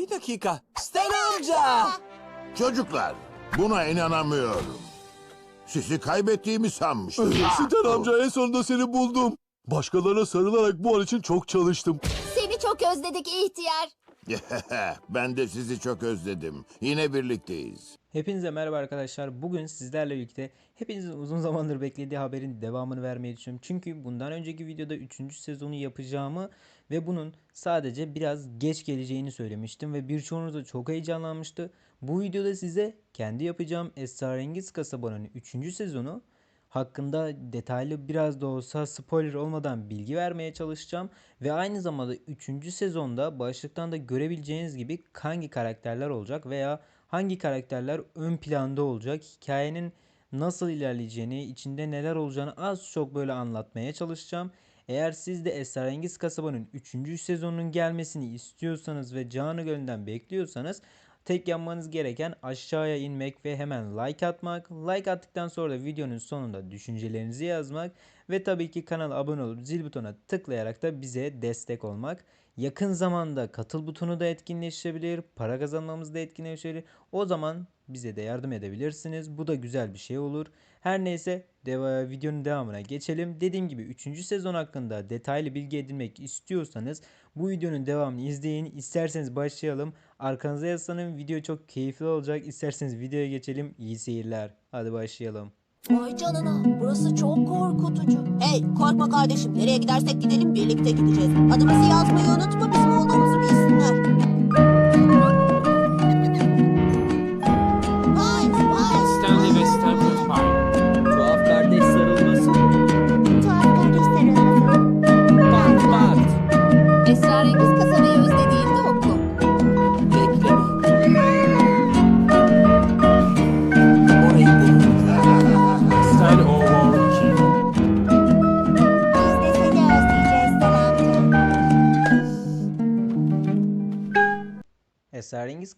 Bir dakika. Stan amca. Çocuklar, buna inanamıyorum. Sizi kaybettiğimi sanmıştım. Stan amca en sonunda seni buldum. Başkalarına sarılarak bu an için çok çalıştım. Seni çok özledik ihtiyar. ben de sizi çok özledim. Yine birlikteyiz. Hepinize merhaba arkadaşlar. Bugün sizlerle birlikte hepinizin uzun zamandır beklediği haberin devamını vermeyi düşünüyorum. Çünkü bundan önceki videoda 3. sezonu yapacağımı ve bunun sadece biraz geç geleceğini söylemiştim ve birçoğunuz da çok heyecanlanmıştı. Bu videoda size kendi yapacağım Esrarengiz Kasabanın 3. sezonu hakkında detaylı biraz da olsa spoiler olmadan bilgi vermeye çalışacağım. Ve aynı zamanda 3. sezonda başlıktan da görebileceğiniz gibi hangi karakterler olacak veya hangi karakterler ön planda olacak, hikayenin nasıl ilerleyeceğini, içinde neler olacağını az çok böyle anlatmaya çalışacağım. Eğer siz de Esrarengiz Kasaba'nın 3. sezonunun gelmesini istiyorsanız ve canı gönülden bekliyorsanız Tek yapmanız gereken aşağıya inmek ve hemen like atmak. Like attıktan sonra da videonun sonunda düşüncelerinizi yazmak ve tabii ki kanala abone olup zil butonuna tıklayarak da bize destek olmak. Yakın zamanda katıl butonu da etkinleşebilir, para kazanmamız da etkinleşebilir. O zaman bize de yardım edebilirsiniz. Bu da güzel bir şey olur. Her neyse deva, videonun devamına geçelim. Dediğim gibi 3. sezon hakkında detaylı bilgi edinmek istiyorsanız bu videonun devamını izleyin. İsterseniz başlayalım. Arkanıza yaslanın. Video çok keyifli olacak. İsterseniz videoya geçelim. İyi seyirler. Hadi başlayalım. Vay canına burası çok korkutucu. Hey korkma kardeşim nereye gidersek gidelim birlikte gideceğiz. Adımızı yazmayı unutma bizim olduğumuzu bilsinler.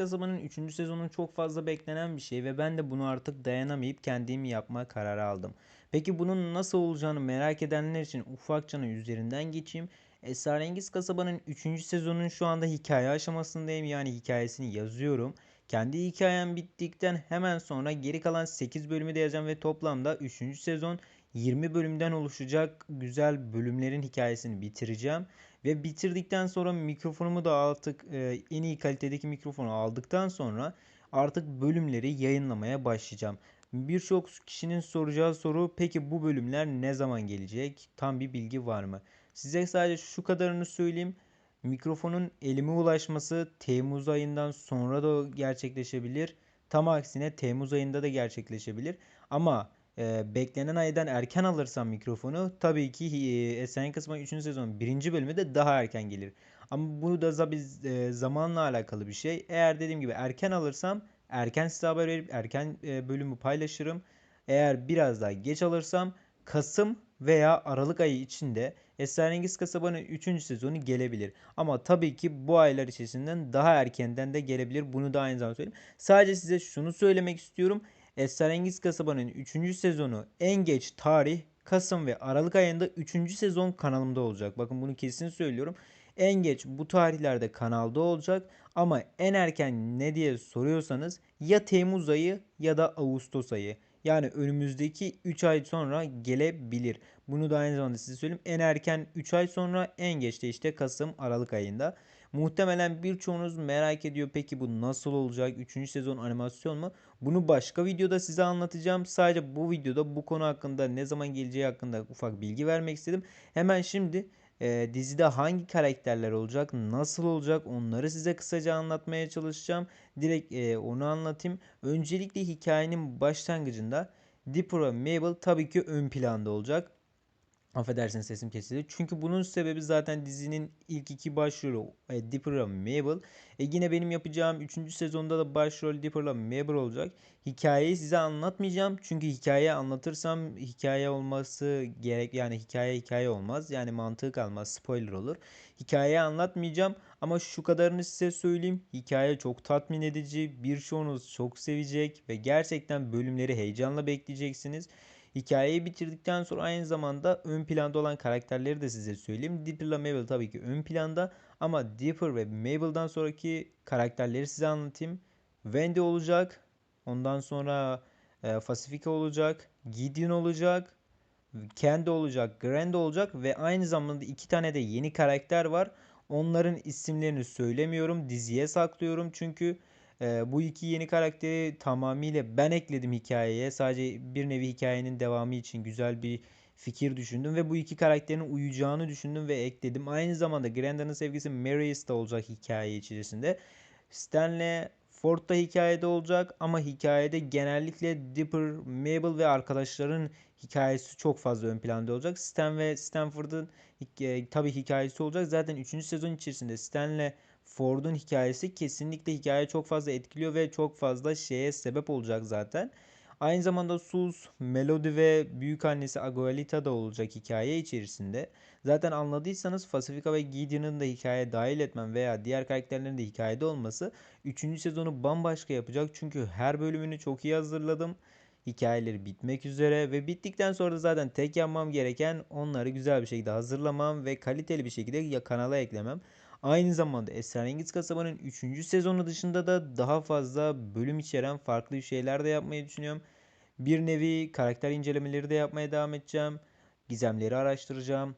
Kasaba'nın 3. sezonu çok fazla beklenen bir şey ve ben de bunu artık dayanamayıp kendim yapma kararı aldım. Peki bunun nasıl olacağını merak edenler için ufakçana üzerinden geçeyim. Esrarengiz Kasaba'nın 3. sezonun şu anda hikaye aşamasındayım yani hikayesini yazıyorum. Kendi hikayem bittikten hemen sonra geri kalan 8 bölümü de yazacağım ve toplamda 3. sezon 20 bölümden oluşacak güzel bölümlerin hikayesini bitireceğim. Ve bitirdikten sonra mikrofonumu da artık e, en iyi kalitedeki mikrofonu aldıktan sonra artık bölümleri yayınlamaya başlayacağım. Birçok kişinin soracağı soru peki bu bölümler ne zaman gelecek? Tam bir bilgi var mı? Size sadece şu kadarını söyleyeyim. Mikrofonun elime ulaşması Temmuz ayından sonra da gerçekleşebilir. Tam aksine Temmuz ayında da gerçekleşebilir. Ama e, beklenen aydan erken alırsam mikrofonu tabii ki e, Esen Kısmı 3. sezon 1. bölümü de daha erken gelir. Ama bu da biz, e, zamanla alakalı bir şey. Eğer dediğim gibi erken alırsam erken size haber verip erken e, bölümü paylaşırım. Eğer biraz daha geç alırsam Kasım veya Aralık ayı içinde Esrarengiz Kasaba'nın 3. sezonu gelebilir. Ama tabii ki bu aylar içerisinden daha erkenden de gelebilir. Bunu da aynı zamanda söyleyeyim. Sadece size şunu söylemek istiyorum. Esrarengiz Kasaba'nın 3. sezonu en geç tarih Kasım ve Aralık ayında 3. sezon kanalımda olacak. Bakın bunu kesin söylüyorum. En geç bu tarihlerde kanalda olacak ama en erken ne diye soruyorsanız ya Temmuz ayı ya da Ağustos ayı. Yani önümüzdeki 3 ay sonra gelebilir. Bunu da aynı zamanda size söyleyeyim. En erken 3 ay sonra en geç de işte Kasım Aralık ayında. Muhtemelen birçoğunuz merak ediyor peki bu nasıl olacak? 3. sezon animasyon mu? Bunu başka videoda size anlatacağım. Sadece bu videoda bu konu hakkında ne zaman geleceği hakkında ufak bilgi vermek istedim. Hemen şimdi e, dizide hangi karakterler olacak, nasıl olacak onları size kısaca anlatmaya çalışacağım. Direkt e, onu anlatayım. Öncelikle hikayenin başlangıcında Dipper ve Mabel tabii ki ön planda olacak. Affedersiniz sesim kesildi. Çünkü bunun sebebi zaten dizinin ilk iki başrolü e, Dipper ve Mabel. E yine benim yapacağım 3. sezonda da başrol Dipper ve Mabel olacak. Hikayeyi size anlatmayacağım. Çünkü hikaye anlatırsam hikaye olması gerek yani hikaye hikaye olmaz. Yani mantığı kalmaz. Spoiler olur. Hikayeyi anlatmayacağım ama şu kadarını size söyleyeyim. Hikaye çok tatmin edici. Birçoğunuz çok sevecek ve gerçekten bölümleri heyecanla bekleyeceksiniz. Hikayeyi bitirdikten sonra aynı zamanda ön planda olan karakterleri de size söyleyeyim. Dipper'la Mabel tabii ki ön planda ama Dipper ve Mabel'dan sonraki karakterleri size anlatayım. Wendy olacak. Ondan sonra e, Pacifica olacak. Gideon olacak. Candy olacak. Grand olacak ve aynı zamanda iki tane de yeni karakter var. Onların isimlerini söylemiyorum. Diziye saklıyorum çünkü e, bu iki yeni karakteri tamamıyla ben ekledim hikayeye. Sadece bir nevi hikayenin devamı için güzel bir fikir düşündüm ve bu iki karakterin uyacağını düşündüm ve ekledim. Aynı zamanda Granda'nın sevgisi Marius da olacak hikaye içerisinde. Stanley Ford da hikayede olacak ama hikayede genellikle Dipper, Mabel ve arkadaşların hikayesi çok fazla ön planda olacak. Stan ve Stanford'ın hikaye, tabii hikayesi olacak. Zaten 3. sezon içerisinde Stanley Ford'un hikayesi kesinlikle hikaye çok fazla etkiliyor ve çok fazla şeye sebep olacak zaten. Aynı zamanda Sus, Melody ve büyük annesi Aguelita da olacak hikaye içerisinde. Zaten anladıysanız Pacifica ve Gideon'ın da hikayeye dahil etmem veya diğer karakterlerin de hikayede olması 3. sezonu bambaşka yapacak. Çünkü her bölümünü çok iyi hazırladım. Hikayeleri bitmek üzere ve bittikten sonra da zaten tek yapmam gereken onları güzel bir şekilde hazırlamam ve kaliteli bir şekilde ya kanala eklemem. Aynı zamanda Esrarengiz Kasaba'nın 3. sezonu dışında da daha fazla bölüm içeren farklı şeyler de yapmayı düşünüyorum. Bir nevi karakter incelemeleri de yapmaya devam edeceğim. Gizemleri araştıracağım.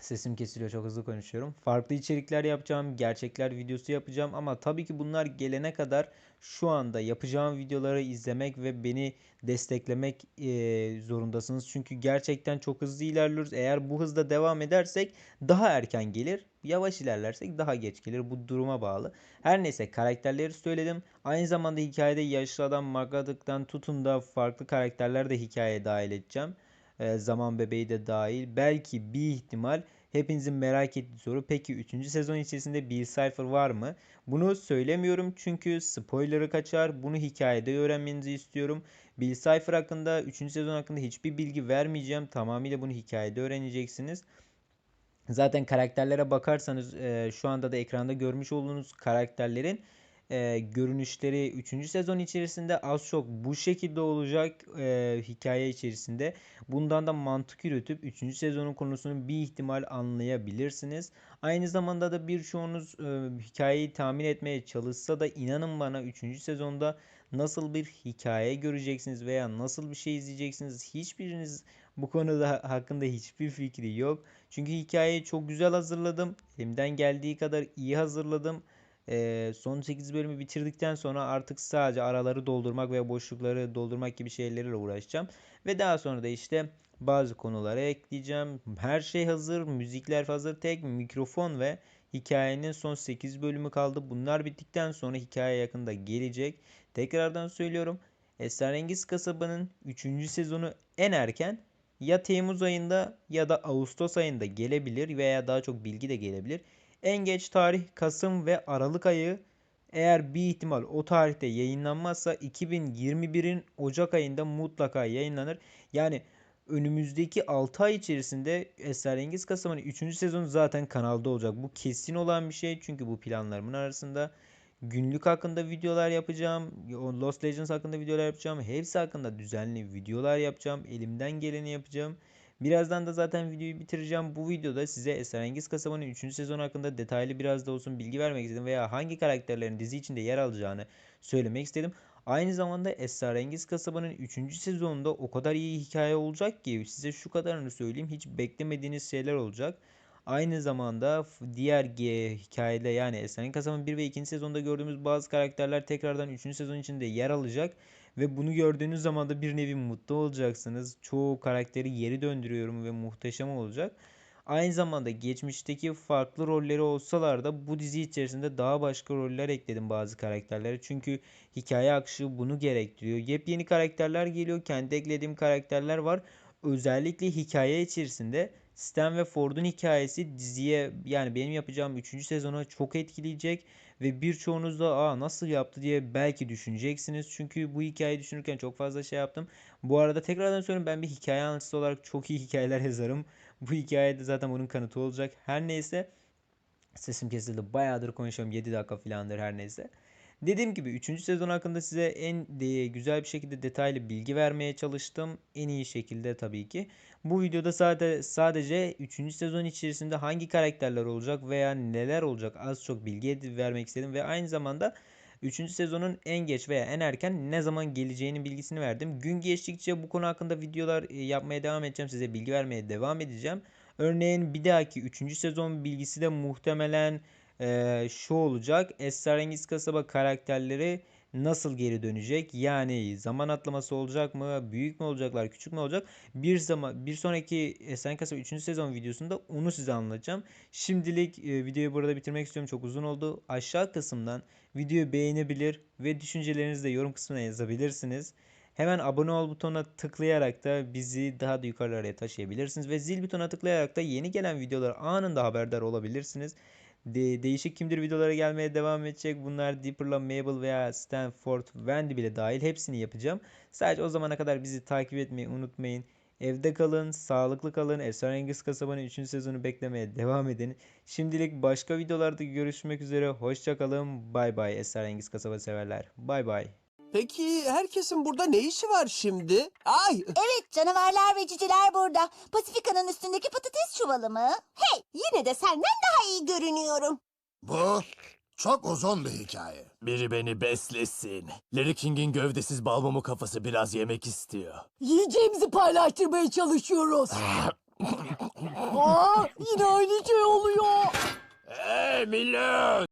Sesim kesiliyor çok hızlı konuşuyorum. Farklı içerikler yapacağım. Gerçekler videosu yapacağım. Ama tabii ki bunlar gelene kadar şu anda yapacağım videoları izlemek ve beni desteklemek eee, zorundasınız. Çünkü gerçekten çok hızlı ilerliyoruz. Eğer bu hızda devam edersek daha erken gelir. Yavaş ilerlersek daha geç gelir. Bu duruma bağlı. Her neyse karakterleri söyledim. Aynı zamanda hikayede yaşlı adam Magadık'tan tutun da farklı karakterler de hikayeye dahil edeceğim. Ee, zaman bebeği de dahil. Belki bir ihtimal hepinizin merak ettiği soru. Peki 3. sezon içerisinde Bill Cipher var mı? Bunu söylemiyorum çünkü spoiler'ı kaçar. Bunu hikayede öğrenmenizi istiyorum. Bill Cipher hakkında 3. sezon hakkında hiçbir bilgi vermeyeceğim. Tamamıyla bunu hikayede öğreneceksiniz. Zaten karakterlere bakarsanız e, şu anda da ekranda görmüş olduğunuz karakterlerin e, görünüşleri 3. sezon içerisinde az çok bu şekilde olacak e, hikaye içerisinde. Bundan da mantık yürütüp 3. sezonun konusunu bir ihtimal anlayabilirsiniz. Aynı zamanda da birçoğunuz e, hikayeyi tahmin etmeye çalışsa da inanın bana 3. sezonda nasıl bir hikaye göreceksiniz veya nasıl bir şey izleyeceksiniz hiçbiriniz bu konuda hakkında hiçbir fikri yok. Çünkü hikayeyi çok güzel hazırladım. Elimden geldiği kadar iyi hazırladım. Ee, son 8 bölümü bitirdikten sonra artık sadece araları doldurmak ve boşlukları doldurmak gibi şeylerle uğraşacağım. Ve daha sonra da işte bazı konulara ekleyeceğim. Her şey hazır, müzikler hazır. Tek mikrofon ve hikayenin son 8 bölümü kaldı. Bunlar bittikten sonra hikaye yakında gelecek. Tekrardan söylüyorum. Esrarengiz Kasaba'nın 3. sezonu en erken ya Temmuz ayında ya da Ağustos ayında gelebilir veya daha çok bilgi de gelebilir. En geç tarih Kasım ve Aralık ayı eğer bir ihtimal o tarihte yayınlanmazsa 2021'in Ocak ayında mutlaka yayınlanır. Yani önümüzdeki 6 ay içerisinde Esrarengiz Kasaba'nın 3. sezonu zaten kanalda olacak. Bu kesin olan bir şey çünkü bu planlarımın arasında. Günlük hakkında videolar yapacağım. Lost Legends hakkında videolar yapacağım. Hepsi hakkında düzenli videolar yapacağım. Elimden geleni yapacağım. Birazdan da zaten videoyu bitireceğim. Bu videoda size Esrarengiz Kasaba'nın 3. sezonu hakkında detaylı biraz da olsun bilgi vermek istedim veya hangi karakterlerin dizi içinde yer alacağını söylemek istedim. Aynı zamanda Esrarengiz Kasaba'nın 3. sezonunda o kadar iyi hikaye olacak ki size şu kadarını söyleyeyim hiç beklemediğiniz şeyler olacak. Aynı zamanda diğer G hikayede yani Esrarengiz Kasaba'nın 1 ve 2. sezonda gördüğümüz bazı karakterler tekrardan 3. sezon içinde yer alacak. Ve bunu gördüğünüz zaman da bir nevi mutlu olacaksınız. Çoğu karakteri geri döndürüyorum ve muhteşem olacak. Aynı zamanda geçmişteki farklı rolleri olsalar da bu dizi içerisinde daha başka roller ekledim bazı karakterlere. Çünkü hikaye akışı bunu gerektiriyor. Yepyeni karakterler geliyor. Kendi eklediğim karakterler var. Özellikle hikaye içerisinde Stan ve Ford'un hikayesi diziye yani benim yapacağım 3. sezona çok etkileyecek ve birçoğunuz da Aa, nasıl yaptı diye belki düşüneceksiniz. Çünkü bu hikayeyi düşünürken çok fazla şey yaptım. Bu arada tekrardan söylüyorum ben bir hikaye anlatıcısı olarak çok iyi hikayeler yazarım. Bu hikayede zaten bunun kanıtı olacak. Her neyse sesim kesildi. Bayağıdır konuşuyorum. 7 dakika filandır her neyse. Dediğim gibi 3. sezon hakkında size en güzel bir şekilde detaylı bilgi vermeye çalıştım. En iyi şekilde tabii ki. Bu videoda sadece, sadece 3. sezon içerisinde hangi karakterler olacak veya neler olacak az çok bilgi vermek istedim. Ve aynı zamanda 3. sezonun en geç veya en erken ne zaman geleceğinin bilgisini verdim. Gün geçtikçe bu konu hakkında videolar e, yapmaya devam edeceğim. Size bilgi vermeye devam edeceğim. Örneğin bir dahaki 3. sezon bilgisi de muhtemelen eee, şu olacak. Esrarengiz Kasaba karakterleri nasıl geri dönecek? Yani zaman atlaması olacak mı? Büyük mü olacaklar? Küçük mü olacak? Bir zaman bir sonraki Esrarengiz Kasaba 3. sezon videosunda onu size anlatacağım. Şimdilik e, videoyu burada bitirmek istiyorum. Çok uzun oldu. Aşağı kısımdan videoyu beğenebilir ve düşüncelerinizi de yorum kısmına yazabilirsiniz. Hemen abone ol butonuna tıklayarak da bizi daha da yukarılara taşıyabilirsiniz ve zil butonuna tıklayarak da yeni gelen videolar anında haberdar olabilirsiniz. De- değişik kimdir videolara gelmeye devam edecek. Bunlar Dipper'la Mabel veya Stanford, Wendy bile dahil hepsini yapacağım. Sadece o zamana kadar bizi takip etmeyi unutmayın. Evde kalın, sağlıklı kalın. Esrarengiz Kasaba'nın 3. sezonu beklemeye devam edin. Şimdilik başka videolarda görüşmek üzere. Hoşça kalın. Bay bay Esrarengiz Kasaba severler. Bay bay. Peki herkesin burada ne işi var şimdi? Ay Evet canavarlar ve ciciler burada. Pasifika'nın üstündeki patates çuvalı mı? Hey yine de senden daha iyi görünüyorum. Bu çok uzun bir hikaye. Biri beni beslesin. Larry King'in gövdesiz balmumu kafası biraz yemek istiyor. yiyeceğimizi paylaştırmaya çalışıyoruz. Aa, yine aynı şey oluyor. Hey millet!